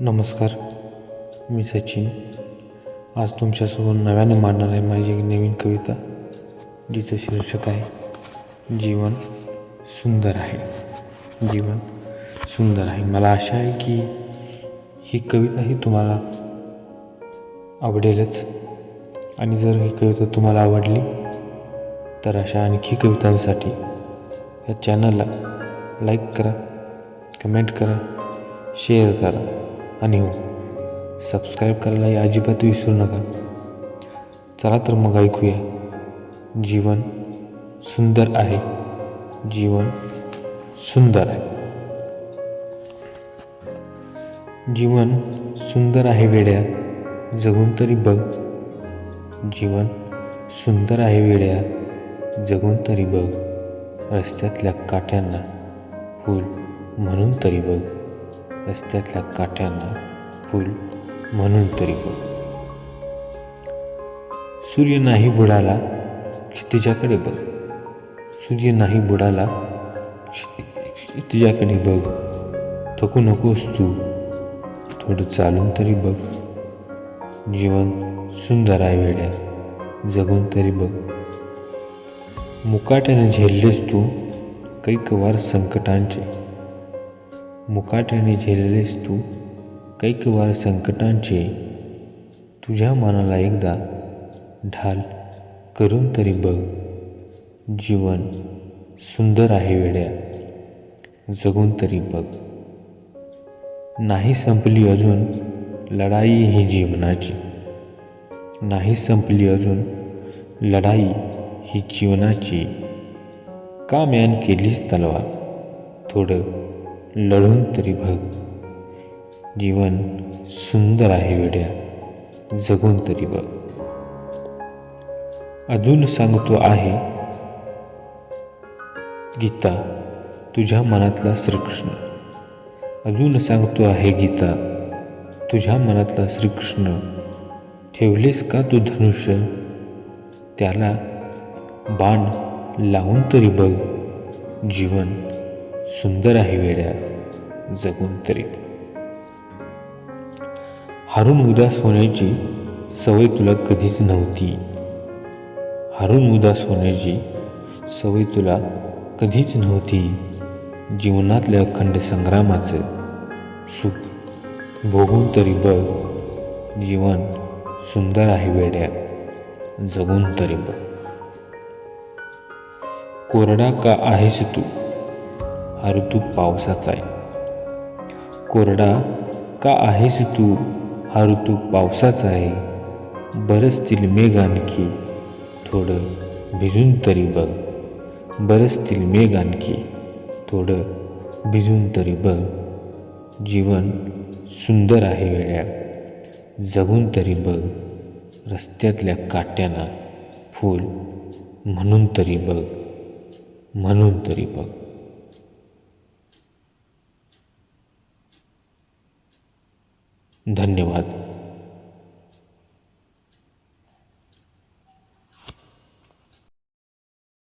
नमस्कार मी सचिन. आज तुमच्यासमोर नव्याने मांडणार आहे माझी एक नवीन कविता जिचं शीर्षक आहे जीवन सुंदर आहे. जीवन सुंदर आहे. मला आशा आहे की ही कविता ही तुम्हाला आवडेलच. आणि जर ही कविता तुम्हाला आवडली तर अशा आणखी कवितांसाठी या चॅनलला लाईक करा कमेंट करा शेअर करा. आणि हो सबस्क्राईब करायलाही अजिबात विसरू नका. चला तर मग ऐकूया. जीवन सुंदर आहे. जीवन सुंदर आहे. जीवन सुंदर आहे वेड्या जगून तरी बघ. जीवन सुंदर आहे वेड्या जगून तरी बघ. रस्त्यातल्या काट्यांना फूल म्हणून तरी बघ. रस्त्यातल्या काठ्यांना फूल म्हणून तरी बघ सूर्य नाही बुडाला क्षितिजाकडे बघ. सूर्य नाही बुडाला क्षिति- क्षितिजाकडे बघ. थकू नकोस तू. थोडं चालून तरी बघ. जीवन सुंदर आहे वेड्या. जगून तरी बघ. मुकाट्याने झेललेस तू कैकवार संकटांचे. मुकाट्याने झेललेस तू कैकवार संकटांचे तुझ्या मनाला एकदा ढाल करून तरी बघ. जीवन सुंदर आहे वेड्या जगून तरी बघ. नाही संपली अजून लढाई ही जीवनाची. नाही संपली अजून लढाई ही जीवनाची. का मॅन केलीस तलवार. थोडं लढून तरी बघ जीवन सुंदर आहे वेड्या जगून तरी बघ. अजून सांगतो आहे गीता तुझ्या मनातला श्रीकृष्ण. अजून सांगतो आहे गीता तुझ्या मनातला श्रीकृष्ण. ठेवलेस का तू धनुष्य? त्याला बाण लावून तरी बघ जीवन सुंदर आहे वेड्या जगून तरी. हारून उदास होण्याची सवय तुला कधीच नव्हती. हारून उदास होण्याची सवय तुला कधीच नव्हती. जीवनातल्या अखंड संग्रामाचं सुख भोगून तरी बघ. जीवन सुंदर आहे वेड्या जगून तरी बघ. कोरडा का आहेस तू? हा ऋतू पावसाचा आहे. कोरडा का आहेस तू हा ऋतू पावसाचा आहे. बरसतील मेघ आणखी थोडं भिजून तरी बघ. बरसतील मेघ आणखी थोडं भिजून तरी बघ. जीवन सुंदर आहे वेड्या जगून तरी बघ. रस्त्यातल्या काट्यांना फूल म्हणून तरी बघ. म्हणून तरी बघ. धन्यवाद.